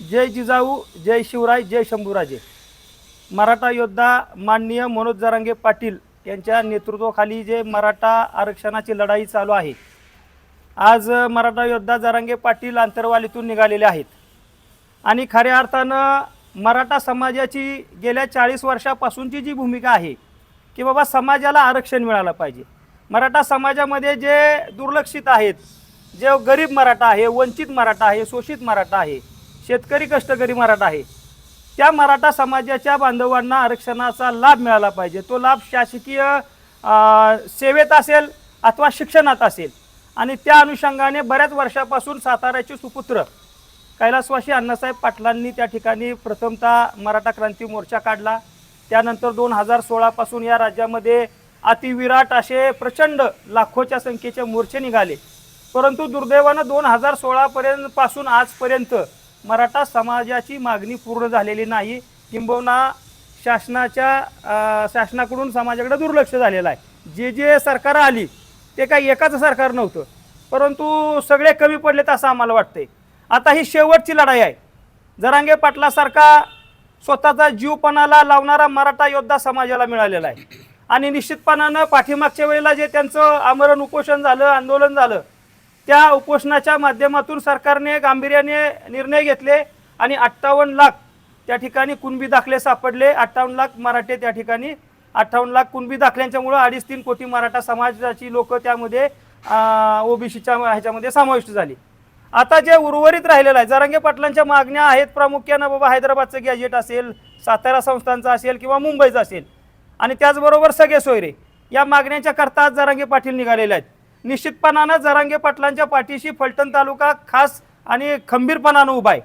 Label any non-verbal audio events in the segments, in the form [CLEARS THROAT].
जय जिजाऊ जय शिवराय जय शंभूराजे. मराठा योद्धा माननीय मनोज जरांगे पाटील यांच्या नेतृत्वाखाली जे मराठा आरक्षणाची लढाई चालू आहे आज मराठा योद्धा जरांगे पाटील आंतरवालीतून निघालेले आहेत. आणि खऱ्या अर्थानं मराठा समाजाची गेल्या चाळीस वर्षापासूनची जी भूमिका आहे की बाबा समाजाला आरक्षण मिळालं पाहिजे. मराठा समाजामध्ये जे दुर्लक्षित आहेत जे गरीब मराठा आहे वंचित मराठा आहे शोषित मराठा आहे शेतकरी कष्टकरी मराठा आहे. त्या मराठा समाजाच्या बांधवांना आरक्षणाचा लाभ मिळाला पाहिजे. तो लाभ शासकीय सेवेत असेल अथवा शिक्षणात असेल. आणि त्या अनुषंगाने बऱ्याच वर्षापासून साताऱ्याचे सुपुत्र कैलासवासी अण्णासाहेब पाटलांनी त्या ठिकाणी प्रथमतः मराठा क्रांती मोर्चा काढला. त्यानंतर दोन हजार सोळापासून या राज्यामध्ये अतिविराट असे प्रचंड लाखोच्या संख्येचे मोर्चे निघाले. परंतु दुर्दैवानं दोन हजार सोळापर्यंत पासून आजपर्यंत मराठा समाजाची मागणी पूर्ण झालेली नाही. किंबहुना शासनाच्या शासनाकडून समाजाकडे दुर्लक्ष झालेलं आहे. जे जे सरकार आली ते काही एकाच सरकार नव्हतं. परंतु सगळे कमी पडलेत असं आम्हाला वाटतंय. आता ही शेवटची लढाई आहे. जरांगे पाटलासारखा स्वतःचा जीवपणाला लावणारा मराठा योद्धा समाजाला मिळालेला आहे. आणि निश्चितपणानं पाठीमागच्या वेळेला जे त्यांचं आमरण उपोषण झालं आंदोलन झालं त्या उपोषणाच्या माध्यमातून सरकारने गांभीर्याने निर्णय घेतले आणि अठ्ठावन्न लाख त्या ठिकाणी कुणबी दाखले सापडले. अठ्ठावन्न लाख मराठे त्या ठिकाणी अठ्ठावन्न लाख कुणबी दाखल्यांच्यामुळं अडीच तीन कोटी मराठा समाजाची लोक त्यामध्ये ओबीसीच्या ह्याच्यामध्ये समाविष्ट झाली. आता जे उर्वरित राहिलेलं आहे जरांगे पाटलांच्या मागण्या आहेत प्रामुख्यानं बाबा हैदराबादचं गॅजेट असेल सातारा संस्थांचं असेल किंवा मुंबईचं असेल. आणि त्याचबरोबर सगळे सोयरे या मागण्यांच्या करता आज जरांगे पाटील निघालेले आहेत. निश्चितपणानं जरांगे पाटलांच्या पाठीशी फलटण तालुका खास आणि खंबीरपणानं उभा आहे.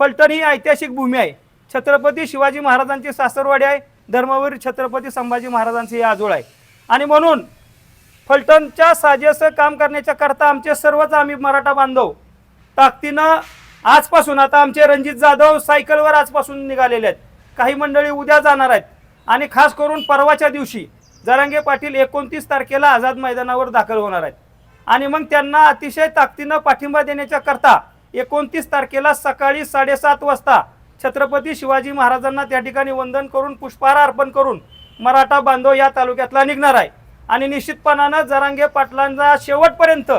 फलटण ही ऐतिहासिक भूमी आहे. छत्रपती शिवाजी महाराजांची सासरवाडी आहे. धर्मवीर छत्रपती संभाजी महाराजांचे हे आजोळ आहे. आणि म्हणून फलटणच्या साजेसं काम करण्याच्या करता आमचे सर्वच आम्ही मराठा बांधव ताकदीनं आजपासून आता आमचे रणजित जाधव सायकलवर आजपासून निघालेले आहेत. काही मंडळी उद्या जाणार आहेत. आणि खास करून परवाच्या दिवशी जरांगे पाटील एकोणतीस तारखेला आझाद मैदानावर दाखल होणार आहेत. आणि मग त्यांना अतिशय ताकदीनं पाठिंबा देण्याच्या करता एकोणतीस तारखेला सकाळी साडेसात वाजता छत्रपती शिवाजी महाराजांना त्या ठिकाणी वंदन करून पुष्पहार अर्पण करून मराठा बांधव या तालुक्यातला निघणार आहे. आणि निश्चितपणानं जरांगे पाटलांचा शेवटपर्यंत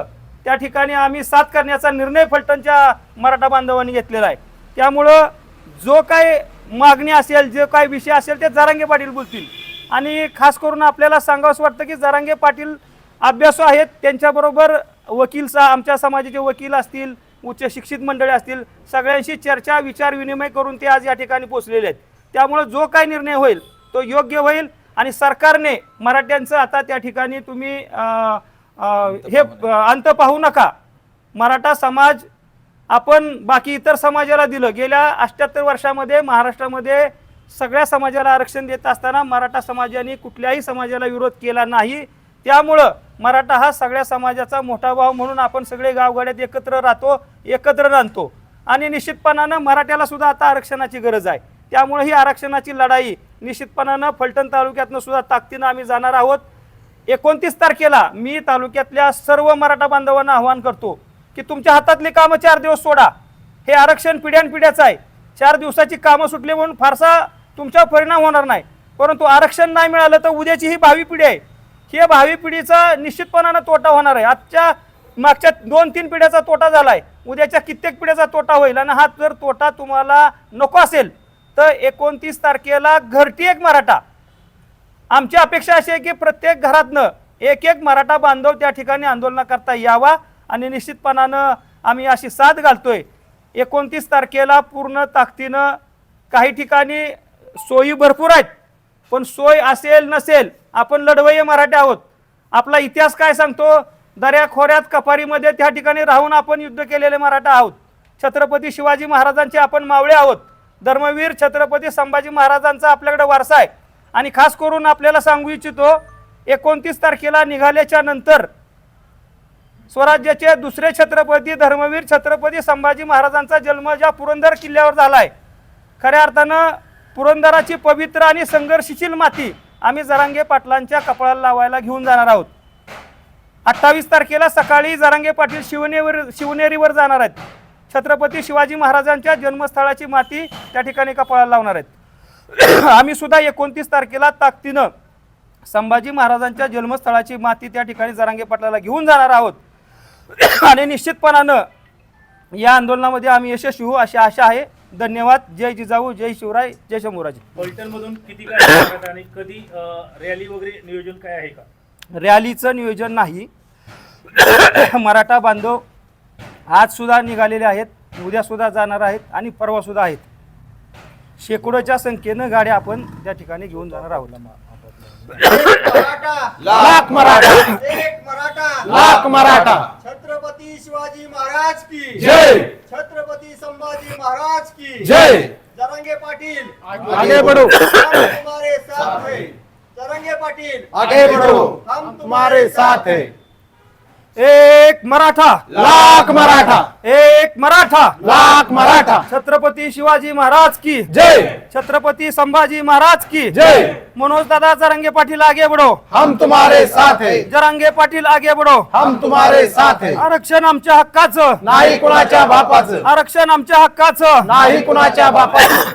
त्या ठिकाणी आम्ही साथ करण्याचा निर्णय फलटणच्या मराठा बांधवांनी घेतलेला आहे. त्यामुळं जो काय मागणी असेल जो काय विषय असेल ते जरांगे पाटील बोलतील. आणि खास करून आपल्याला सांगावंसं वाटतं की जरांगे पाटील अभ्यासू आहेत. त्यांच्याबरोबर वकील सा आमच्या समाजाचे वकील असतील उच्च शिक्षित मंडळी असतील सगळ्यांशी चर्चा विचार विनिमय करून ते आज या ठिकाणी पोचलेले आहेत. त्यामुळं जो काय निर्णय होईल तो योग्य होईल आणि सरकारने मराठ्यांचं आता त्या ठिकाणी तुम्ही हे अंत पाहू नका. मराठा समाज आपण बाकी इतर समाजाला दिलं. गेल्या अष्ट्याहत्तर वर्षामध्ये महाराष्ट्रामध्ये सगळ्या समाजाला आरक्षण देत असताना मराठा समाजाने कुठल्याही समाजाला विरोध केला नाही. त्यामुळं मराठा हा सगळ्या समाजाचा मोठा भाव म्हणून आपण सगळे गावगाड्यात एकत्र राहतो एकत्र राहतो. आणि निश्चितपणानं मराठ्याला सुद्धा आता आरक्षणाची गरज आहे. त्यामुळे ही आरक्षणाची लढाई निश्चितपणानं फलटण तालुक्यातनं सुद्धा ताकदीनं आम्ही जाणार आहोत. एकोणतीस तारखेला मी तालुक्यातल्या सर्व मराठा बांधवांना आवाहन करतो की तुमच्या हातातली कामं चार दिवस सोडा. हे आरक्षण पिढ्यानपिढ्याचं आहे. चार दिवसाची कामं सुटली म्हणून फारसा तुमच्यावर परिणाम होणार नाही. परंतु आरक्षण नाही मिळालं तर उद्याची ही भावी पिढी आहे. हे भावी पिढीचा निश्चितपणानं तोटा होणार आहे. आजच्या मागच्या दोन तीन पिढ्याचा तोटा झाला आहे उद्याच्या कित्येक पिढ्याचा तोटा होईल आणि हा जर तोटा तुम्हाला नको असेल तर एकोणतीस तारखेला घरटी एक मराठा. आमची अपेक्षा अशी आहे की प्रत्येक घरातनं एक एक मराठा बांधव त्या ठिकाणी आंदोलनाकरता यावा आणि निश्चितपणानं आम्ही अशी साथ घालतोय. एकोणतीस तारखेला पूर्ण ताकदीनं काही ठिकाणी सोयी भरपूर आहेत. पण सोय असेल नसेल आपण लढवय्ये मराठे आहोत. आपला इतिहास काय सांगतो? दर्या खोऱ्यात कपारीमध्ये त्या ठिकाणी राहून आपण युद्ध केलेले मराठा आहोत. छत्रपती शिवाजी महाराजांचे आपण मावळे आहोत. धर्मवीर छत्रपती संभाजी महाराजांचा आपल्याकडे वारसा आहे. आणि खास करून आपल्याला सांगू इच्छितो एकोणतीस तारखेला निघाल्याच्या नंतर स्वराज्याचे दुसरे छत्रपती धर्मवीर छत्रपती संभाजी महाराजांचा जन्म ज्या पुरंदर किल्ल्यावर झाला आहे खऱ्या अर्थानं पुरंदराची पवित्र आणि संघर्षशील माती आम्ही जरांगे पाटलांच्या कपाळाला लावायला घेऊन जाणार आहोत. अठ्ठावीस तारखेला सकाळी जरांगे पाटील शिवनेवर शिवनेरीवर जाणार आहेत. छत्रपती शिवाजी महाराजांच्या जन्मस्थळाची माती त्या ठिकाणी कपाळाला लावणार आहेत. [CLEARS THROAT] आम्ही सुद्धा एकोणतीस तारखेला ताकदीनं संभाजी महाराजांच्या जन्मस्थळाची माती त्या ठिकाणी जरांगे पाटलाला घेऊन जाणार आहोत. [CLEARS THROAT] आणि निश्चितपणानं या आंदोलनामध्ये आम्ही यशस्वी होऊ अशी आशा आहे. धन्यवाद. जय जिजाऊ जय शिवराय जय शंभूराजे फलटण मधून किती गाड्या येणार आणि कधी रॅली वगैरे नियोजन काय आहे का? रॅलीचं नियोजन नाही. मराठा बांधव आज सुद्धा निघालेले आहेत उद्या सुद्धा जाणार आहेत आणि परवा सुद्धा आहेत. शेकडोच्या संख्येनं गाड्या आपण त्या ठिकाणी घेऊन जाणार आहोत. मराठा लाख मराठा. एक मराठा. लाख मराठा. छत्रपती शिवाजी महाराज की. जय. छत्रपती संभाजी महाराज की। जय। जरंगे पाटील। आगे बढ़ो। हम तुम्हारे साथ हैं। जरंगे पाटील। आगे बढ़ो। हम तुम्हारे साथ है। एक मराठा. लाख मराठा. एक मराठा. लाख मराठा. छत्रपती शिवाजी महाराज की. जय. छत्रपती संभाजी महाराज की. जय. मनोज दादा जरांगे पाटील आगे बढ़ो. हम तुम्हारे साथ है. जरांगे पाटील आगे बढ़ो. हम तुम्हारे साथ है. आरक्षण आमच्या हक्काचं. नाही कुणाच्या बापाचं. आरक्षण आमच्या हक्काचं. नाही कुणाच्या बापाचं.